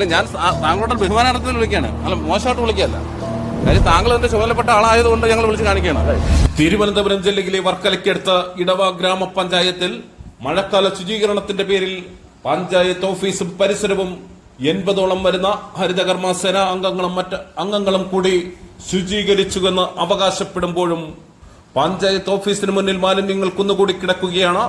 ഇല്ല ഞാൻ താങ്കളുടെ ബഹുമാനാർത്ഥത്തിൽ വിളിക്കുകയാണ്. അല്ല മോശമായിട്ട് വിളിക്കുകയല്ല. കാര്യം താങ്കൾ എന്റെ ചുമതലപ്പെട്ട ആളായതുകൊണ്ട് ഞങ്ങൾ വിളിച്ച് കാണിക്കുകയാണ്. തിരുവനന്തപുരം ജില്ലയിലെ വർക്കലയ്ക്കടുത്ത് ഇടവ ഗ്രാമപഞ്ചായത്തിൽ മഴക്കാല ശുചീകരണത്തിന്റെ പേരിൽ പഞ്ചായത്ത് ഓഫീസും പരിസരവും എൺപതോളം വരുന്ന ഹരിതകർമ്മ സേന അംഗങ്ങളും മറ്റ് അംഗങ്ങളും കൂടി ശുചീകരിച്ചുവെന്ന് അവകാശപ്പെടുമ്പോഴും പഞ്ചായത്ത് ഓഫീസിന് മുന്നിൽ മാലിന്യങ്ങൾ കുന്നുകൂടി കിടക്കുകയാണ്.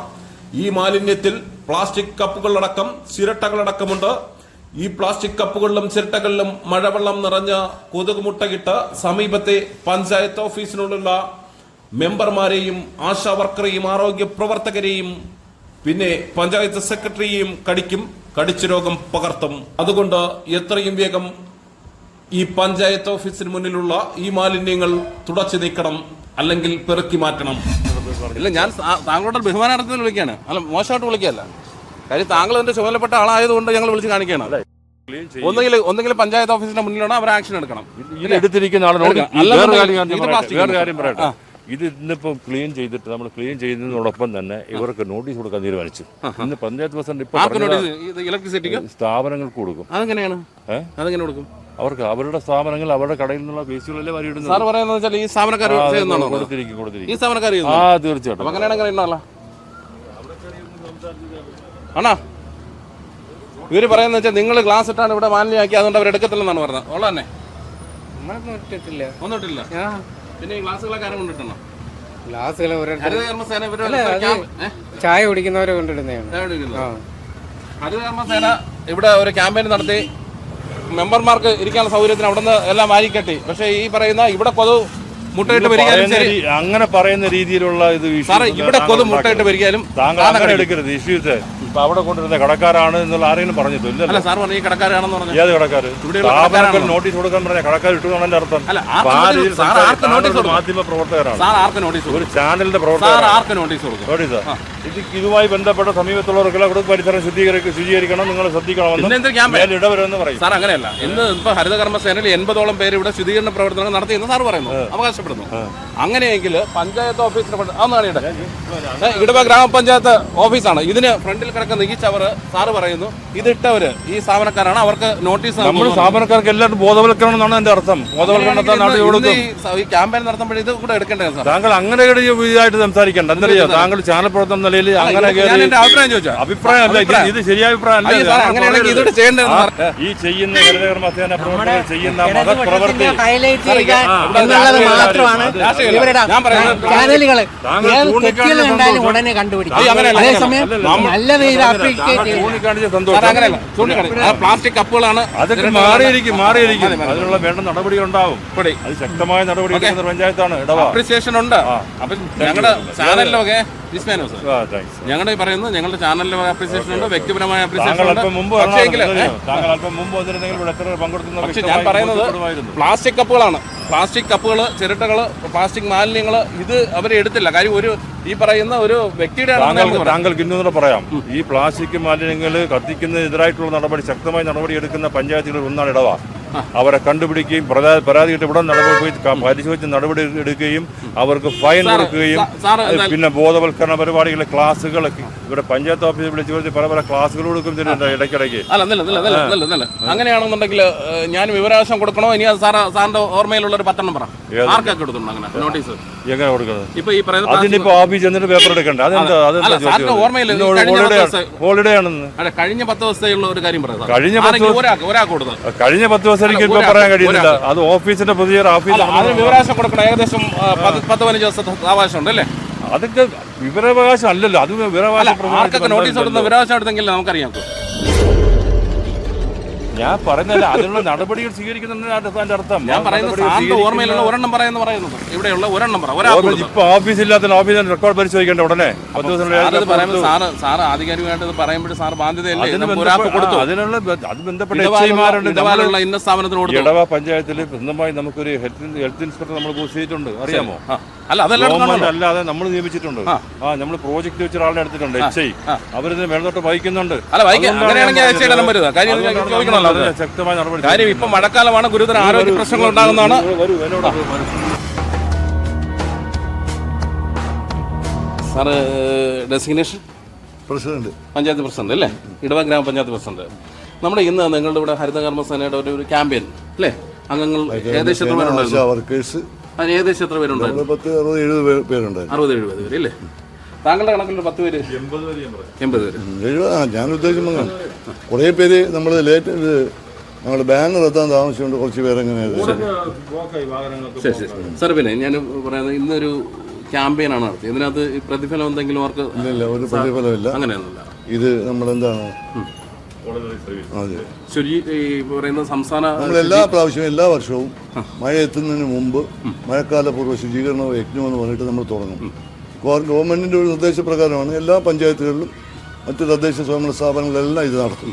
ഈ മാലിന്യത്തിൽ പ്ലാസ്റ്റിക് കപ്പുകളടക്കം ചിരട്ടകളടക്കമുണ്ട്. ഈ പ്ലാസ്റ്റിക് കപ്പുകളിലും ചിരട്ടകളിലും മഴവെള്ളം നിറഞ്ഞ കൊതുക് മുട്ടകിട്ട് സമീപത്തെ പഞ്ചായത്ത് ഓഫീസിനുള്ള മെമ്പർമാരെയും ആശാ വർക്കറെയും ആരോഗ്യ പ്രവർത്തകരെയും പിന്നെ പഞ്ചായത്ത് സെക്രട്ടറിയെയും കടിക്കും കടിച്ചു രോഗം പകർത്തും. അതുകൊണ്ട് എത്രയും വേഗം ഈ പഞ്ചായത്ത് ഓഫീസിന് മുന്നിലുള്ള ഈ മാലിന്യങ്ങൾ തുടച്ചു നീക്കണം അല്ലെങ്കിൽ പെറുക്കി മാറ്റണം. ഇല്ല ഞാൻ താങ്കളുടെ ബഹുമാനാർത്ഥത്തിൽ വിളിക്കുകയാണ്. അല്ല മോശമായിട്ട് വിളിക്കുകയല്ല. കാര്യം താങ്കൾ എന്റെ ചുമതലപ്പെട്ട ആളായതുകൊണ്ട് ഞങ്ങൾ വിളിച്ച് കാണിക്കുകയാണ്. ഒന്നെങ്കിൽ ഒന്നെങ്കിലും പഞ്ചായത്ത് ഓഫീസിന്റെ മുന്നിലാണ് അവർ ആക്ഷൻ എടുക്കണം. ഇത് എടുത്തിരിക്കുന്ന ഇത് കാര്യം ഞാൻ ഇത് പറയട്ടെ. plastic കാര്യം പറയട്ടെ. ഇത് ഇന്നിപ്പം ക്ലീൻ ചെയ്തിട്ട് നമ്മൾ ക്ലീൻ ചെയ്യുന്നതിനോടൊപ്പം തന്നെ ഇവർക്ക് നോട്ടീസ് കൊടുക്കാൻ തീരുമാനിച്ചു. ഇന്ന് പഞ്ചായത്ത് പ്രസിഡന്റ് ഇപ്പൊ ആർക്ക് പറഞ്ഞത് നോട്ടീസ് ഇത് ഇലക്ട്രിസിറ്റിക്ക് സ്ഥാപനങ്ങൾക്ക് കൊടുക്കും. അതെങ്ങനെയാണ്? ഏ? അതെങ്ങനെ കൊടുക്കും? അവർക്ക് അവരുടെ സ്ഥാപനങ്ങൾ അവരുടെ കടയിൽ നിന്നുള്ള വേസ്റ്റുകളല്ലേ വരി ഇടുന്നത് സാർ പറയുന്നത് വെച്ചാൽ ഈ സ്ഥാപനക്കാർ ആ, അത് ചെയ്യുന്നതാണോ? കൊടുത്തിരിക്കും ഈ കൊടുത്തിരിക്കും സ്ഥാപനക്കാർ ആ ചെയ്യുന്നു തീർച്ചയായിട്ടും. അപ്പൊ അങ്ങനെയാണെങ്കിൽ ആണോ ഇവർ പറയുന്നത് വെച്ചാൽ നിങ്ങൾ ഗ്ലാസ് ഇട്ടാണ് ഇവിടെ മാലിന്യമാക്കി അതുകൊണ്ട് അവർ എടുക്കത്തില്ലെന്നാണ് പറഞ്ഞത്. ഉള്ള തന്നെ. ഒന്നിട്ടില്ല ആ. പിന്നെ ഈ ഗ്ലാസ്സുകളൊക്കെ ആരും കൊണ്ടിട്ടുണ്ടോ ഗ്ലാസ്സുകൾ? ചായ കുടിക്കുന്നവരെ കൊണ്ടിടുന്നതാണ്. ഹരിതകർമ്മസേന ഇവിടെ ഒരു ക്യാമ്പയിൻ നടത്തി. മെമ്പർമാർക്ക് ഇരിക്കാനുള്ള സൗകര്യത്തിന് അവിടെ നിന്ന് എല്ലാം വാരിക്കെട്ടി. പക്ഷേ ഈ പറയുന്ന ഇവിടെ കൊതു മുട്ടയിട്ട് പറയുന്ന ശരി. അങ്ങനെ പറയുന്ന രീതിയിലുള്ള ഇത് ഇവിടെ കൊതു മുട്ടയിട്ട്. വരികയാലും താങ്കൾ. എടുക്കരുത് ഇഷ്യൂസ്. ഇപ്പൊ അവിടെ കൊണ്ടുവരുന്ന കടക്കാരാണ് എന്നുള്ള ആരെങ്കിലും പറഞ്ഞിട്ടില്ല അല്ല സാർ പറഞ്ഞു ഈ കടക്കാരാണെന്ന് പറഞ്ഞു. ഏത് കടക്കാർ സ്ഥാപനങ്ങൾ നോട്ടീസ് കൊടുക്കാൻ പറഞ്ഞ കടക്കാർ ഇട്ടു എന്നാണ് അർത്ഥം. മാധ്യമ പ്രവർത്തകരാണ് ഒരു ചാനലിന്റെ പ്രവർത്തകർ നോട്ടീസ് നോട്ടീസ്? ഇത് ഇതുമായി ബന്ധപ്പെട്ട സമീപത്തുള്ളവർക്കുള്ള കുടുംബ പരിസരം ശുദ്ധീകരിക്കും ശുചീകരിക്കണം. നിങ്ങൾ ശ്രദ്ധിക്കണമെന്ന് ഇടവരുമെന്ന് പറയും. സാർ അങ്ങനെയല്ല. ഇന്ന് ഇപ്പൊ ഹരിതകർമ്മ സേനയിൽ എൺപതോളം പേര് ഇവിടെ ശുദ്ധീകരണ പ്രവർത്തനങ്ങൾ നടത്തിയെന്ന് സാർ പറയുന്നു. അവകാശപ്പെടുന്നു. അങ്ങനെയെങ്കിൽ പഞ്ചായത്ത് ഓഫീസിനെ ഇടവ ഗ്രാമപഞ്ചായത്ത് ഓഫീസാണ്. ഇതിന് ഫ്രണ്ടിൽ കിടക്കുന്ന ഈ ചവറ് സാറ് പറയുന്നു. ഇതിട്ടവര് ഈ സ്ഥാപനക്കാരാണ്. അവർക്ക് നോട്ടീസ് നമ്മൾ സ്ഥാപനക്കാർക്ക് എല്ലാവരും ബോധവൽക്കരണം എന്നാണ് എന്റെ അർത്ഥം. ബോധവൽക്കരണത്തെ ഈ ക്യാമ്പയിൻ നടത്തുമ്പോഴേ ഇത് കൂടെ എടുക്കേണ്ടത് സാർ? താങ്കൾ അങ്ങനെ ഇതായിട്ട് സംസാരിക്കേണ്ട. എന്താ താങ്കൾ ചാനൽ പ്രവർത്തനം നിലയിൽ അങ്ങനെ ഞാൻ കയറി എന്റെ അഭിപ്രായം ചോദിച്ചാ? അഭിപ്രായം അല്ല ഇത് ശരിയായ അഭിപ്രായം അല്ല. ഈ ചെയ്യുന്ന പ്രവർത്തകർ ചെയ്യുന്ന മതപ്രവർത്തി. ഉടനെ കണ്ടുപിടിക്കും. പ്ലാസ്റ്റിക് കപ്പുകളാണ് അതൊക്കെ മാറിയിരിക്കും മാറിയിരിക്കും. അതിനുള്ള വേണ്ട നടപടി ഉണ്ടാവും അത് ശക്തമായ നടപടി പഞ്ചായത്താണ് ഇടവ. അപ്രിസിയേഷൻ ഉണ്ട്. അപ്പൊ ഞങ്ങളുടെ ചാനലിലൊക്കെ ജിസ്മാനോ സാർ ആ, thanks. ഞങ്ങളുടെ ഈ പറയുന്നത് ഞങ്ങളുടെ ചാനലിലെ അപ്രീസിയേഷൻ ഉണ്ട് വ്യക്തിപരമായ അപ്രീസിയേഷൻ താങ്കൾ ഉണ്ട് അല്പം മുമ്പ് പക്ഷേ വരണം, എങ്കിൽ, അറിയോ? താങ്കൾ അല്പം മുമ്പ് വന്നിരുന്നെങ്കിൽ ഇവിടെ എത്ര പങ്കെടുത്തുന്ന പക്ഷെ ഞാൻ വ്യക്തമായി പറയുന്നത് ബോധ്യപ്പെടുമായിരുന്നു. പ്ലാസ്റ്റിക് കപ്പുകളാണ് പ്ലാസ്റ്റിക് കപ്പുകൾ ചിരട്ടകൾ പ്ലാസ്റ്റിക് മാലിന്യങ്ങൾ ഇത് അവരെ എടുത്തില്ല കാര്യം ഒരു ഈ പറയുന്ന ഒരു വ്യക്തിയുടെ ആണെന്ന് താങ്കൾക്ക് നമുക്ക് പറയാം. താങ്കൾക്ക് പറയാം ഈ പ്ലാസ്റ്റിക് മാലിന്യങ്ങൾ കത്തിക്കുന്നതിനെതിരായിട്ടുള്ള നടപടി ശക്തമായ നടപടി എടുക്കുന്ന പഞ്ചായത്തുകളിൽ ഒന്നാണ് ഇടവ അവരെ കണ്ടുപിടിക്കുകയും പരാതി പരാതിയിട്ട് ഉടൻ നടപടി പരിശോധിച്ച് നടപടി എടുക്കുകയും അവർക്ക് ഫൈൻ കൊടുക്കുകയും പിന്നെ ബോധവൽക്കരണ പരിപാടികളെ ക്ലാസ്സുകൾ ഇവിടെ പഞ്ചായത്ത് ഓഫീസിൽ വിളിച്ചു വരുത്തി പല പല ക്ലാസ്സുകൾ കൊടുക്കും ഇടയ്ക്കിടയ്ക്ക്. അങ്ങനെയാണെന്നുണ്ടെങ്കിൽ ഞാൻ വിവരാവശ്യം കൊടുക്കണോ? ഇനി സാർ സാറിന്റെ ഓർമ്മയിലുള്ള ഒരു പത്തെണ്ണം പറ. ആർക്കൊക്കെ കൊടുത്തിട്ടുണ്ട് അങ്ങനെ? നോട്ടീസ്? എങ്ങനെ കൊടുക്കുന്നത് ഇപ്പൊ ഈ പറയുന്ന അതിനിപ്പോ ഓഫീസ് എന്നിട്ട് പേപ്പർ എടുക്കണ്ട. അതെന്താ അതെന്താ സാറിന്റെ ഓർമ്മയിൽ കഴിഞ്ഞ പത്ത് ദിവസം- ഹോളിഡേ ആണെന്ന്. കഴിഞ്ഞ പത്ത് ദിവസത്തെയുള്ള ഒരു കാര്യം പറയാം കഴിഞ്ഞ പത്ത് കഴിഞ്ഞ പത്ത് ദിവസം എനിക്ക് ഇപ്പൊ പറയാൻ കഴിയുന്നില്ല. അത് ഓഫീസിന്റെ പുതിയ ഓഫീസ് അതിന് വിവരാവകാശം കൊടുക്കണം. ഏകദേശം പത്ത് പതിനഞ്ച് ദിവസത്തെ അവകാശം ഉണ്ടല്ലേ അതൊക്കെ വിവരാവകാശം അല്ലല്ലോ. അത് വിവരാവകാശം നോട്ടീസ് കൊടുക്കുന്ന. വിവരാവകാശം എടുത്തെങ്കിൽ നമുക്കറിയാം. ഞാൻ പറയുന്നില്ല അതിനുള്ള നടപടികൾ സ്വീകരിക്കുന്നതിന്റെ അർത്ഥം. ഞാൻ പറയുന്നത് സാറിന്റെ ഓർമ്മയിലുള്ള ഒരെണ്ണം പറയുന്നു പറയുന്നത് ഇവിടെയുള്ള ഒരെണ്ണം പറ ഒരാൾ ഓഫീസ് ഇപ്പൊ ഓഫീസ് ഇല്ലാത്ത ഓഫീസിന്റെ റെക്കോർഡ് പരിശോധിക്കേണ്ട ഉടനെ. പത്ത് ദിവസം ഇത് പറയുമ്പോൾ സാറ് സാറ് ആധികാരികമായിട്ട് ഇത് പറയുമ്പോൾ സാർ ബാധ്യതയല്ലേ? കൊടുത്തു? അതിനുള്ള അത് ബന്ധപ്പെട്ട ഇന്ന സ്ഥാപനത്തിന് കൊടുത്തു? ഇടവ പഞ്ചായത്തിൽ സ്വന്തമായി നമുക്കൊരു ഹെൽത്ത് ഹെൽത്ത് ഇൻസ്പെക്ടർ നമ്മൾ പോസ്റ്റ് ചെയ്തിട്ടുണ്ട്. അറിയാമോ? അല്ല അതെല്ലാം അല്ലാതെ നമ്മൾ നിയമിച്ചിട്ടുണ്ട്. ആ. നമ്മൾ പ്രോജക്ട് വെച്ച ഒരാളെ എടുത്തിട്ടുണ്ട് എച്ച് ഐ അവരിതിന് മേൽനോട്ടം വഹിക്കുന്നുണ്ട്. അല്ല അങ്ങനെയാണെങ്കിൽ നമ്പർ ചോദിക്കണമല്ലോ. ശക്തമായ നടപടി കാര്യം ഇപ്പൊ മഴക്കാലമാണ് ഗുരുതര ആരോഗ്യ പ്രശ്നങ്ങൾ ഉണ്ടാകുന്നതാണ്. Sir designation? President. Panchayat president അല്ലേ? ഇടവ ഗ്രാമപഞ്ചായത്ത് പ്രസിഡന്റ്. നമ്മുടെ ഇന്ന് നിങ്ങളുടെ ഇവിടെ ഹരിതകർമ്മസേനയുടെ ഒരു ഒരു ക്യാമ്പയിൻ അല്ലേ? അംഗങ്ങൾ ഏകദേശം എത്ര പേരുണ്ടായിരുന്നു? ഏകദേശം എത്ര പേരുണ്ടായിരുന്നു? അറുപത് ഏഴ് പേര് പേരുണ്ടായിരുന്നു. അറുപത് എഴുപത് പേര് അല്ലേ താങ്കളുടെ കണക്കിൽ പത്ത് പേര്. എൺപത് പേര് എഴുപത് ഞാൻ ഉദ്ദേശിക്കുന്നത് കുറേ പേര് നമ്മൾ ലേറ്റ് നമ്മുടെ ബാനർ എത്താൻ താമസിച്ചുകൊണ്ട് കുറച്ച് പേരെങ്ങനെ ശരി. ശരി സാർ പിന്നെ ഞാൻ പറയുന്നത് ഇന്നൊരു ക്യാമ്പയിനാണ് നടത്തിയത്. ഇതിനകത്ത് പ്രതിഫലം എന്തെങ്കിലും അവർക്ക് ഇല്ല ഒരു പ്രതിഫലമില്ല. അങ്ങനെയൊന്നുമില്ല. ഇത് നമ്മളെന്താണ്? അതെ. ശുചി ഈ പറയുന്ന സംസ്ഥാന നമ്മൾ എല്ലാ പ്രാവശ്യവും എല്ലാ വർഷവും മഴ എത്തുന്നതിന് മുമ്പ് മഴക്കാല പൂർവ ശുചീകരണ യജ്ഞം എന്ന് പറഞ്ഞിട്ട് നമ്മൾ തുടങ്ങും. ഗവ- ഗവൺമെന്റിന്റെ ഒരു നിർദ്ദേശപ്രകാരമാണ് എല്ലാ പഞ്ചായത്തുകളിലും മറ്റ് തദ്ദേശ സ്വയംഭരണ സ്ഥാപനങ്ങളിലെല്ലാം ഇത് നടത്തും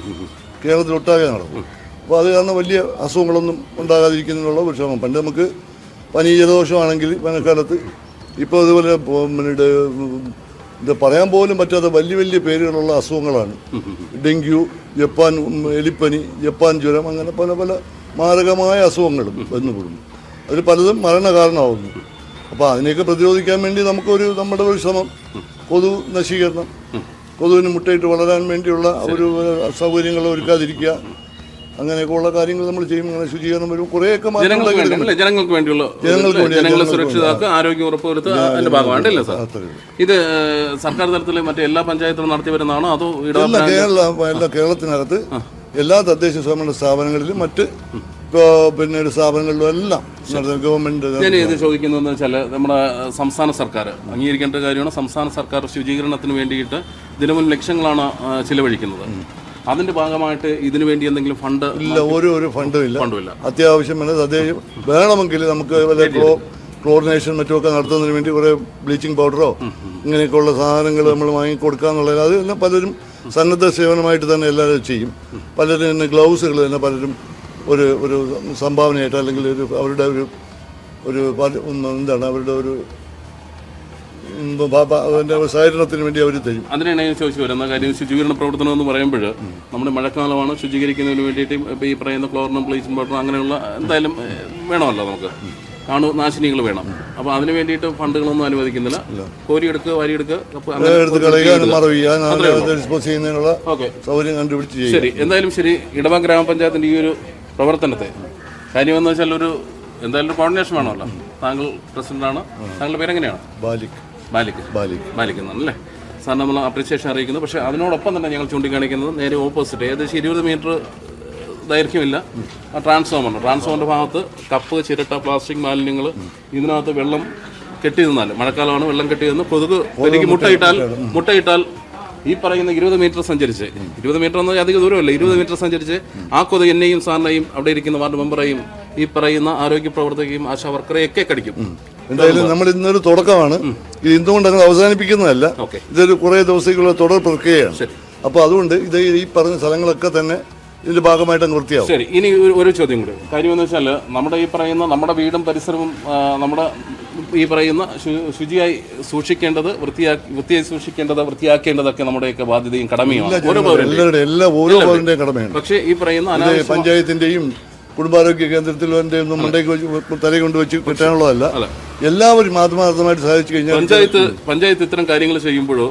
കേരളത്തിലൊട്ടാകെ നടക്കും. അപ്പോൾ അത് കാരണം വലിയ അസുഖങ്ങളൊന്നും ഉണ്ടാകാതിരിക്കുന്നതിനുള്ള ഒരു ശ്രമം. പണ്ട് നമുക്ക് പനി ജലദോഷമാണെങ്കിൽ വേനൽക്കാലത്ത് ഇപ്പോൾ ഇതുപോലെ പിന്നീട് പിന്നെ ഇത് പറയാൻ പോലും പറ്റാത്ത വലിയ വലിയ പേരുകളുള്ള അസുഖങ്ങളാണ്. ഡെങ്കു ജപ്പാൻ എലിപ്പനി ജപ്പാൻ ജ്വരം അങ്ങനെ പല പല മാരകമായ അസുഖങ്ങളും വന്നുകൂടും അതിൽ പലതും മരണ കാരണമാകുന്നു അപ്പോൾ അതിനെയൊക്കെ പ്രതിരോധിക്കാൻ വേണ്ടി നമുക്കൊരു നമ്മുടെ ഒരു ശ്രമം. കൊതു നശീകരണം. കൊതുവിന് മുട്ടയിട്ട് വളരാൻ വേണ്ടിയുള്ള ഒരു സൗകര്യങ്ങൾ ഒരുക്കാതിരിക്കുക. അങ്ങനെയൊക്കെ ഉള്ള കാര്യങ്ങൾ നമ്മൾ ചെയ്യും. അങ്ങനെ ശുചീകരണം വരും. കുറേയൊക്കെ ജനങ്ങൾക്ക് അല്ലേ വേണ്ടിയുള്ള ജനങ്ങൾക്ക് വേണ്ടി, ജനങ്ങളെ സുരക്ഷിതാക്കുക ആരോഗ്യം ഉറപ്പുവരുത്തുക അതിന്റെ ഭാഗമായിട്ടല്ലേ സാർ? ഇത് സർക്കാർ തലത്തിൽ മറ്റേ എല്ലാ പഞ്ചായത്തിലും നടത്തി വരുന്നതാണോ? അതോ എല്ലാ കേരള എല്ലാ കേരളത്തിനകത്ത് എല്ലാ തദ്ദേശ സ്വയംഭരണ സ്ഥാപനങ്ങളിലും മറ്റ് ഇപ്പോ ഒരു സ്ഥാപനങ്ങളിലും എല്ലാം ഗവൺമെന്റ് ഞാൻ ഇത് ചോദിക്കുന്നതെന്ന് വെച്ചാൽ നമ്മുടെ സംസ്ഥാന സർക്കാർ അംഗീകരിക്കേണ്ട കാര്യമാണ്. സംസ്ഥാന സർക്കാർ ശുചീകരണത്തിന് വേണ്ടിയിട്ട് ദിനമുൻ ലക്ഷങ്ങളാണ് ചിലവഴിക്കുന്നത്. അതിന്റെ ഭാഗമായിട്ട് ഇതിനു വേണ്ടി എന്തെങ്കിലും ഫണ്ട് ഇല്ല ഒരു ഒരു ഫണ്ടും ഇല്ല. ഫണ്ടുമില്ല. അത്യാവശ്യം തദ്ദേശ വേണമെങ്കിൽ നമുക്ക് വല്ല ക്ലോ ക്ലോറിനേഷൻ മറ്റുമൊക്കെ നടത്തുന്നതിന് വേണ്ടി കുറേ ബ്ലീച്ചിങ് പൗഡറോ ഇങ്ങനെയൊക്കെയുള്ള സാധനങ്ങൾ നമ്മൾ വാങ്ങിക്കൊടുക്കുക എന്നുള്ളത് അത് തന്നെ പലരും സന്നദ്ധ സേവനമായിട്ട് തന്നെ എല്ലാവരും ചെയ്യും. പലരും തന്നെ ഗ്ലൗസുകൾ തന്നെ പലരും ഒരു ഒരു സംഭാവനയായിട്ട് അല്ലെങ്കിൽ ഒരു അവരുടെ ഒരു ഒരു എന്താണ് അവരുടെ ഒരു അതിന്റെ സഹകരണത്തിന് വേണ്ടി അവർ തരും. അതിനാണ് ഞാൻ ചോദിച്ചു വരുന്ന കാര്യം ശുചീകരണ പ്രവർത്തനം എന്ന് പറയുമ്പോൾ നമ്മുടെ മഴക്കാലമാണ് ശുചീകരിക്കുന്നതിന് വേണ്ടിയിട്ട് ഈ പറയുന്ന ക്ലോറിനും ബ്ലീച്ചിങ് പോട്ടും അങ്ങനെയുള്ള എന്തായാലും വേണമല്ലോ നമുക്ക്. കാണു നാശിനികൾ വേണം. അപ്പോൾ അതിന് വേണ്ടിയിട്ട് ഫണ്ടുകളൊന്നും അനുവദിക്കുന്നില്ല. കോരിയെടുക്കുക വാരിയെടുക്കുക സൗകര്യം കണ്ടുപിടിച്ച് ശരി. എന്തായാലും ശരി. ഇടവ ഗ്രാമപഞ്ചായത്തിന്റെ ഈ ഒരു പ്രവർത്തനത്തെ. കാര്യമെന്ന് വെച്ചാൽ ഒരു എന്തായാലും കോർഡിനേഷൻ വേണമല്ലോ. താങ്കൾ പ്രസിഡന്റാണ് താങ്കളുടെ പേരെങ്ങനെയാണ്? ബാലിക്. ബാലിക്. ബാലിക്. ബാലിക് എന്നാണ് അല്ലേ? സാർ നമ്മൾ അപ്രീസിയേഷൻ അറിയിക്കുന്നു. പക്ഷേ അതിനോടൊപ്പം തന്നെ ഞങ്ങൾ ചൂണ്ടിക്കാണിക്കുന്നത് നേരെ ഓപ്പോസിറ്റ് ഏകദേശം ഇരുപത് മീറ്റർ ദൈർഘ്യമില്ല. ആ ട്രാൻസ്ഫോമർ ട്രാൻസ്ഫോമറിന്റെ ഭാഗത്ത് കപ്പ് ചിരട്ട പ്ലാസ്റ്റിക് മാലിന്യങ്ങൾ ഇതിനകത്ത് വെള്ളം കെട്ടി നിന്നാൽ മഴക്കാലമാണ് വെള്ളം കെട്ടി നിന്ന് കൊതുക് എനിക്ക് മുട്ടയിട്ടാൽ മുട്ടയിട്ടാൽ ഈ പറയുന്ന ഇരുപത് മീറ്റർ സഞ്ചരിച്ച് ഇരുപത് മീറ്റർ എന്ന് അധികം ദൂരമല്ല ഇരുപത് മീറ്റർ സഞ്ചരിച്ച് ആ കൊതു എന്നെയും സാറിനെയും അവിടെ ഇരിക്കുന്ന വാർഡ് മെമ്പറേയും ഈ പറയുന്ന ആരോഗ്യ പ്രവർത്തകയും ആശാ വർക്കറെയൊക്കെ കടിക്കും. എന്തായാലും നമ്മൾ ഇന്നൊരു തുടക്കമാണ്. ഇത് എന്തുകൊണ്ട് അങ്ങ് അവസാനിപ്പിക്കുന്നതല്ല. ഇതൊരു കുറേ ദിവസത്തേക്കുള്ള തുടർ പ്രക്രിയയാണ്. അപ്പോൾ അതുകൊണ്ട് ഇത് ഈ പറഞ്ഞ സ്ഥലങ്ങളൊക്കെ തന്നെ ഇതിന്റെ ഭാഗമായിട്ട് നിർത്തിയാവും വൃത്തിയാവും. ശരി ഇനി ഒരു- ഒരു ചോദ്യം കൂടി. കാര്യം എന്ന് വെച്ചാൽ നമ്മുടെ ഈ പറയുന്ന നമ്മുടെ വീടും പരിസരവും നമ്മുടെ ഈ പറയുന്ന ശുചിയായി സൂക്ഷിക്കേണ്ടത് വൃത്തിയാക്കി വൃത്തിയായി സൂക്ഷിക്കേണ്ടത് വൃത്തിയാക്കേണ്ടതൊക്കെ നമ്മുടെയൊക്കെ ബാധ്യതയും കടമയുമാണ് ഓരോ പൗരന്റെയും. എല്ലാ ഓരോ പൗരന്റെയും കടമയാണ്. പക്ഷേ ഈ പറയുന്ന പഞ്ചായത്തിന്റെയും കുടുംബാരോഗ്യ ഒന്നും മണ്ടയ്ക്ക് വെച്ച് തലയിൽ കൊണ്ട് വെച്ച് കിട്ടാനുള്ളതല്ല. എല്ലാവരും ആത്മാർത്ഥമായിട്ട് സാധിച്ചു കഴിഞ്ഞാൽ പഞ്ചായത്ത് പഞ്ചായത്ത് ഇത്തരം കാര്യങ്ങൾ ചെയ്യുമ്പോഴോ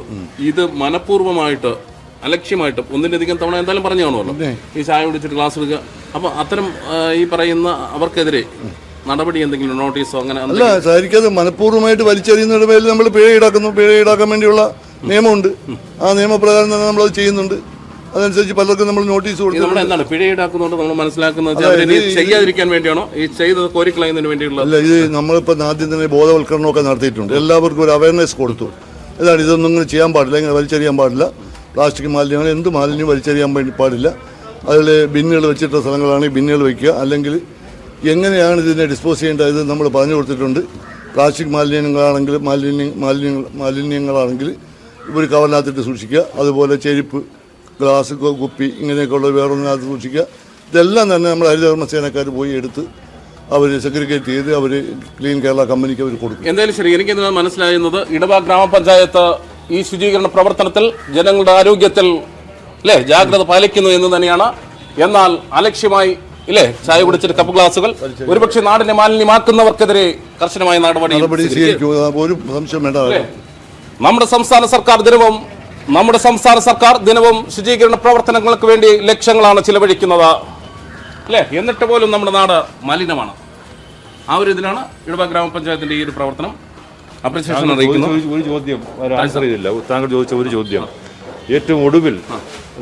ഇത് മനഃപൂർവമായിട്ട് അലക്ഷ്യമായിട്ട് ഒന്നിലധികം തവണ എന്തായാലും പറഞ്ഞു കാണുമല്ലോ. ഈ ചായ കുടിച്ചിട്ട് ക്ലാസ് എടുക്കുക അപ്പൊ അത്തരം ഈ പറയുന്ന അവർക്കെതിരെ നടപടി എന്തെങ്കിലും നോട്ടീസോ അങ്ങനെ അല്ല സാരിക്കത് മനഃപൂർവമായിട്ട് വലിച്ചെറിയുന്നതിന്റെ പേരിൽ നമ്മൾ പിഴ ഈടാക്കുന്നു. പിഴ ഈടാക്കാൻ വേണ്ടിയുള്ള നിയമമുണ്ട്. ആ നിയമപ്രകാരം തന്നെ നമ്മളത് ചെയ്യുന്നുണ്ട്. അതനുസരിച്ച് പലർക്കും നമ്മൾ നോട്ടീസ് കൊടുക്കും നമ്മൾ എന്താണ്? പിഴ ഈടാക്കുന്നതുകൊണ്ട് നമ്മൾ മനസ്സിലാക്കുന്നത് ചെയ്യാതിരിക്കാൻ വേണ്ടിയാണോ? ഈ ചെയ്തത് കോരിക്കളയുന്നതിന് വേണ്ടിയുള്ള അല്ല ഇത് നമ്മളിപ്പോൾ ആദ്യം തന്നെ ബോധവൽക്കരണമൊക്കെ നടത്തിയിട്ടുണ്ട്. എല്ലാവർക്കും ഒരു അവയർനെസ് കൊടുത്തു. ഇതാണ് ഇതൊന്നും ഇങ്ങനെ ചെയ്യാൻ പാടില്ല ഇങ്ങനെ വലിച്ചെറിയാൻ പാടില്ല. പ്ലാസ്റ്റിക് മാലിന്യങ്ങൾ എന്ത് മാലിന്യം വലിച്ചെറിയാൻ വേണ്ടി പാടില്ല. അതിൽ ബിന്നുകൾ വെച്ചിട്ടുള്ള സ്ഥലങ്ങളാണെങ്കിൽ ബിന്നുകൾ വയ്ക്കുക അല്ലെങ്കിൽ എങ്ങനെയാണ് ഇതിനെ ഡിസ്പോസ് ചെയ്യേണ്ടത് ഇത് നമ്മൾ പറഞ്ഞു കൊടുത്തിട്ടുണ്ട്. പ്ലാസ്റ്റിക് മാലിന്യങ്ങളാണെങ്കിൽ മാലിന്യ മാലിന്യങ്ങൾ മാലിന്യങ്ങളാണെങ്കിൽ ഒരു കവറിനകത്തിട്ട് സൂക്ഷിക്കുക. അതുപോലെ ചെരുപ്പ് ഗ്ലാസ് കുപ്പി ഇങ്ങനെയൊക്കെയുള്ള വേറൊന്നിനകത്ത് സൂക്ഷിക്കുക. ഇതെല്ലാം തന്നെ നമ്മൾ ഹരിതകർമ്മസേനക്കാർ പോയി എടുത്ത് അവർ സെഗ്രിഗേറ്റ് ചെയ്ത് അവർ ക്ലീൻ കേരള കമ്പനിക്ക് അവർ കൊടുക്കും. എന്തായാലും ശരി എനിക്ക് ഇതിന് മനസ്സിലാകുന്നത്? ഇടവ ഗ്രാമപഞ്ചായത്ത് ഈ ശുചീകരണ പ്രവർത്തനത്തിൽ ജനങ്ങളുടെ ആരോഗ്യത്തിൽ അല്ലേ ജാഗ്രത പാലിക്കുന്നു എന്ന് തന്നെയാണ്. എന്നാൽ അലക്ഷ്യമായി ഇല്ലേ? ചായ കുടിച്ചിട്ട് കപ്പ് ഗ്ലാസുകൾ. ഒരുപക്ഷെ നാടിനെ മാലിന്യമാക്കുന്നവർക്കെതിരെ കർശനമായ നടപടി നമ്മുടെ സംസ്ഥാന സർക്കാർ ദിനവും നമ്മുടെ സംസ്ഥാന സർക്കാർ ദിനവും ശുചീകരണ പ്രവർത്തനങ്ങൾക്ക് വേണ്ടി ലക്ഷങ്ങളാണ് ചിലവഴിക്കുന്നത്. അല്ലേ എന്നിട്ട് പോലും നമ്മുടെ നാട് മലിനമാണ്. ആ ഒരു ഇതിലാണ് ഇടവ ഗ്രാമപഞ്ചായത്തിന്റെ ഈ ഒരു പ്രവർത്തനം അപ്രിസിയേഷൻ അറിയിക്കുന്നു. ഒരു- ചോദ്യം. താങ്കൾ ചോദിച്ച ഒരു ചോദ്യം. ഏറ്റവും ഒടുവിൽ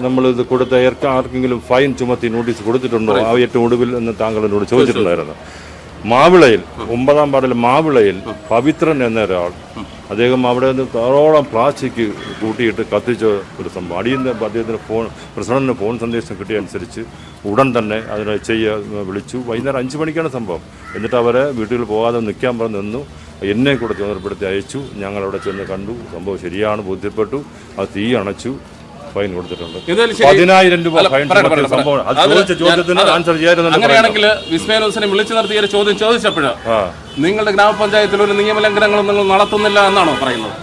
നമ്മൾ ഇത് കൊടുത്ത ഏർക്ക് ആർക്കെങ്കിലും ഫൈൻ ചുമത്തി നോട്ടീസ് കൊടുത്തിട്ടുണ്ടോ? ആ ഏറ്റവും ഒടുവിൽ എന്ന് താങ്കൾ എന്നോട് ചോദിച്ചിട്ടുണ്ടായിരുന്നു. മാവിളയിൽ ഒമ്പതാം വാർഡിൽ മാവിളയിൽ പവിത്രൻ എന്ന ഒരാൾ അദ്ദേഹം അവിടെ നിന്ന് ധാരോളം പ്ലാസ്റ്റിക് കൂട്ടിയിട്ട് കത്തിച്ച ഒരു സംഭവം. അടിയന്തര അദ്ദേഹത്തിന് ഫോൺ പ്രസിഡന്റിന് ഫോൺ സന്ദേശം കിട്ടിയ അനുസരിച്ച് ഉടൻ തന്നെ അതിനെ ചെയ്യ വിളിച്ചു. വൈകുന്നേരം അഞ്ച് മണിക്കാണ് സംഭവം. എന്നിട്ട് അവരെ വീട്ടിൽ പോകാതെ നിൽക്കാൻ പറഞ്ഞ് നിന്നു. എന്നെ കൂടെ ചുമതലപ്പെടുത്തി അയച്ചു. ഞങ്ങളവിടെ ചെന്ന് കണ്ടു. സംഭവം ശരിയാണ് ബോധ്യപ്പെട്ടു. അത് തീ അണച്ചു. ഫൈൻ കൊടുത്തിട്ടുണ്ട്. പതിനായിരം രൂപ ഫൈൻ സംഭവം അത് ചോദിച്ച ചോദ്യത്തിന് ആൻസർ അങ്ങനെയാണെങ്കിൽ വിസ്മയ ഹുസനെ വിളിച്ചു നിർത്തിയ ചോദ്യം ചോദിച്ചപ്പോഴ് നിങ്ങളുടെ ഗ്രാമപഞ്ചായത്തിൽ ഒരു നിയമലംഘനങ്ങളും നിങ്ങൾ നടത്തുന്നില്ല എന്നാണോ പറയുന്നത്?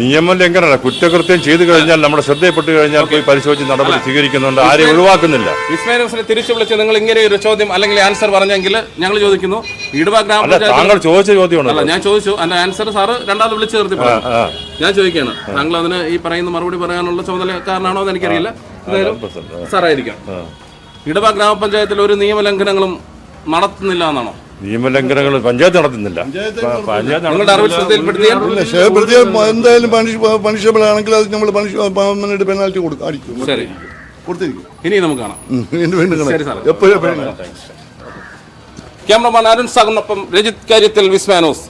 നിയമം ലംഘനമല്ല കുറ്റകൃത്യം ചെയ്തു കഴിഞ്ഞാൽ നമ്മുടെ ശ്രദ്ധയപ്പെട്ടു കഴിഞ്ഞാൽ പോയി പരിശോധിച്ച് നടപടി സ്വീകരിക്കുന്നുണ്ട്. ആരെയും ഒഴിവാക്കുന്നില്ല. വിസ്മയ ന്യൂസിനെ തിരിച്ചു വിളിച്ച് നിങ്ങൾ ഇങ്ങനെ ഒരു ചോദ്യം അല്ലെങ്കിൽ ആൻസർ പറഞ്ഞെങ്കിൽ ഞങ്ങൾ ചോദിക്കുന്നു. ഇടവ അല്ല ഗ്രാമപഞ്ചായത്ത് താങ്കൾ ചോദിച്ച ചോദ്യമാണ് ഞാൻ ചോദിച്ചു. അതിന്റെ ആൻസർ സാറ് രണ്ടാമത് വിളിച്ചു നിർത്തി ഞാൻ ചോദിക്കുകയാണ്. താങ്കൾ അതിന് ഈ പറയുന്ന മറുപടി പറയാനുള്ള ചുമതലക്കാരനാണോ എന്ന് എനിക്കറിയില്ല. സാറായിരിക്കാം. ഇടവ ഗ്രാമപഞ്ചായത്തിൽ ഒരു നിയമലംഘനങ്ങളും നടത്തുന്നില്ല എന്നാണോ? നിയമലംഘനങ്ങൾ പഞ്ചായത്ത് നടത്തുന്നില്ല. പഞ്ചായത്ത് എന്തായാലും പണിഷബിൾ ആണെങ്കിൽ അത് നമ്മൾ പണിഷ് പെനാൽറ്റി കൊടുക്കും അടിക്കും. കൊടുത്തിരിക്കും. ഇനി നമുക്ക് കാണാം. എപ്പോഴും ക്യാമറമാൻ അരുൺ സാഗറിനൊപ്പം രജിത് കാര്യത്തിൽ വിസ്മാനോസ്